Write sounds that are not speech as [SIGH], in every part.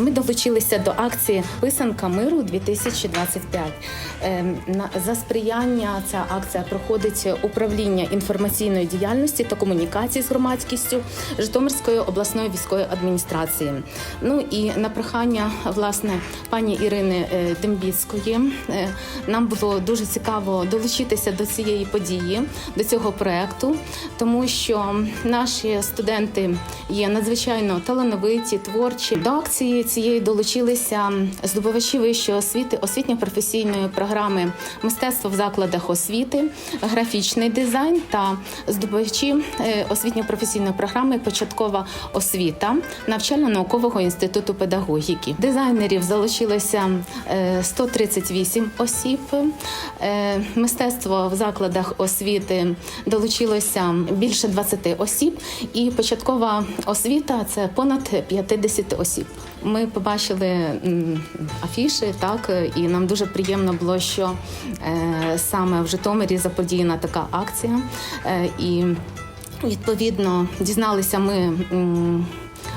Ми долучилися до акції Писанка миру 2025. Ем, За сприяння ця акція проходить управління інформаційної діяльності та комунікації з громадськістю Житомирської обласної військової адміністрації. Ну і на прохання власне пані Ірини Дембіцької е, нам було дуже цікаво долучитися до цієї події, до цього проекту, тому що наші студенти є надзвичайно талановиті, творчі. До акції цієї долучилися здобувачі вищої освіти, освітньо-професійної програми мистецтво в закладах освіти, графічний дизайн та здобувачі е, освітньо-професійної програми Початкова освіта навчально-наукового інституту педагогіки. Дизайнерів залучилося е, 138 осіб. Е, Мистецтво в закладах освіти долучилося більше 20 осіб, і початкова освіта це понад 50 осіб. Ми побачили афіші, так і нам дуже приємно було, що е, саме в Житомирі заподіяна така акція. Е, і відповідно дізналися ми.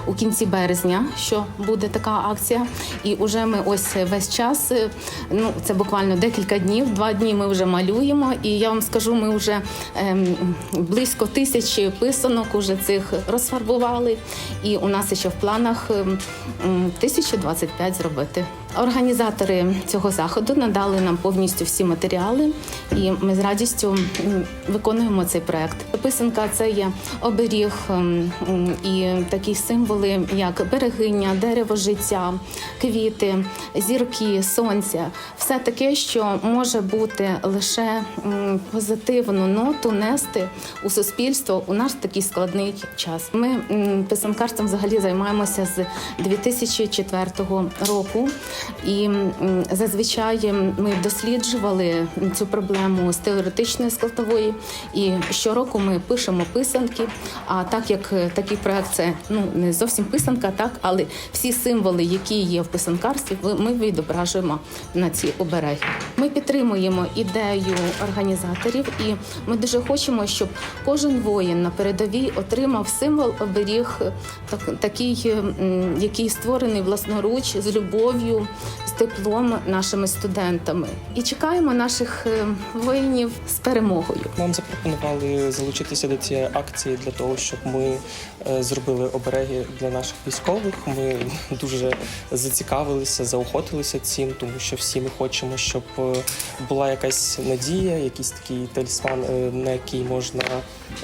У кінці березня, що буде така акція, і вже ми ось весь час. е, Ну це буквально декілька днів. Два дні ми вже малюємо, і я вам скажу, ми вже ем, близько тисячі писанок уже цих розфарбували. І у нас ще в планах ем, м, 1025 зробити. Організатори цього заходу надали нам повністю всі матеріали, і ми з радістю виконуємо цей проект. Писанка це є оберіг ем, і символи, як берегиня, дерево життя, квіти, зірки, сонця все таке, що може бути лише позитивну ноту нести у суспільство у наш такий складний час. Ми писанкарством взагалі займаємося з 2004 року, і зазвичай ми досліджували цю проблему з теоретичної складової. І щороку ми пишемо писанки. А так як такий проект це ну не зовсім писанка, так але всі символи, які є в писанкарстві, ми відображуємо на ці обереги. Ми підтримуємо ідею організаторів, і ми дуже хочемо, щоб кожен воїн на передовій отримав символ оберіг, так, такий, який створений власноруч з любов'ю, з теплом нашими студентами. І чекаємо наших е, воїнів з перемогою. Нам запропонували залучитися до цієї акції для того, щоб ми е, зробили обереги для наших військових. Ми [LAUGHS] дуже зацікавилися, заохотилися цим, тому що всі ми хочемо, щоб е, була якась надія, якийсь такий талісман, е, на який можна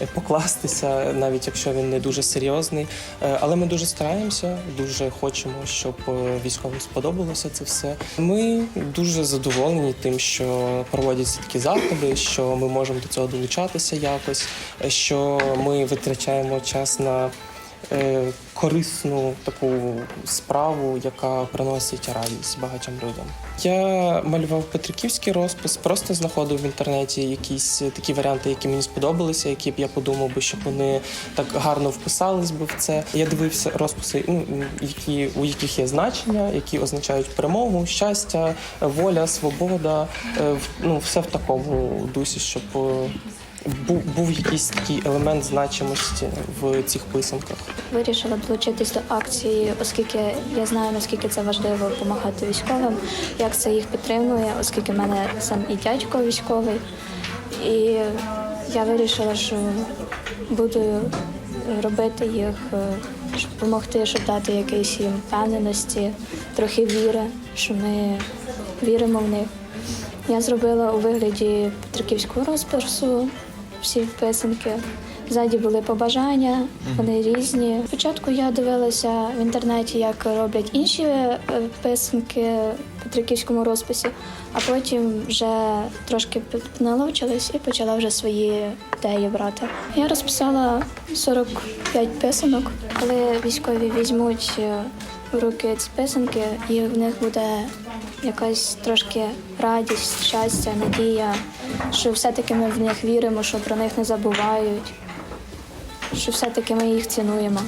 е, покластися, навіть якщо він не дуже серйозний. Е, Але ми дуже стараємося, дуже хочемо, щоб військовим сподобалося це все. Ми дуже задоволені тим, що проводяться такі заходи, що ми можемо до цього долучатися якось, що ми витрачаємо час на корисну таку справу, яка приносить радість багатьом людям. Я малював петриківський розпис, просто знаходив в інтернеті якісь такі варіанти, які мені сподобалися, які б я подумав би, щоб вони так гарно вписались би в це. Я дивився розписи, ну які у яких є значення, які означають перемогу, щастя, воля, свобода. е, Ну все в такому дусі, щоб. Був, був якийсь такий елемент значимості в цих писанках. Вирішила долучитись до акції, оскільки я знаю, наскільки це важливо допомагати військовим, як це їх підтримує, оскільки в мене сам і дядько військовий. І я вирішила, що буду робити їх, е, щоб допомогти, щоб дати якоїсь їм впевненості, трохи віри, що ми віримо в них. Я зробила у вигляді петриківського розпису всі писанки. Ззаді були побажання, вони різні. Спочатку я дивилася в інтернеті, як роблять інші е, писанки в петриківському розписі, а потім вже трошки наловчилась і почала вже свої ідеї брати. Я розписала 45 писанок. Коли військові візьмуть е, в руки ці писанки, і в них буде якась трошки радість, щастя, надія, що все-таки ми в них віримо, що про них не забувають, що все-таки ми їх цінуємо.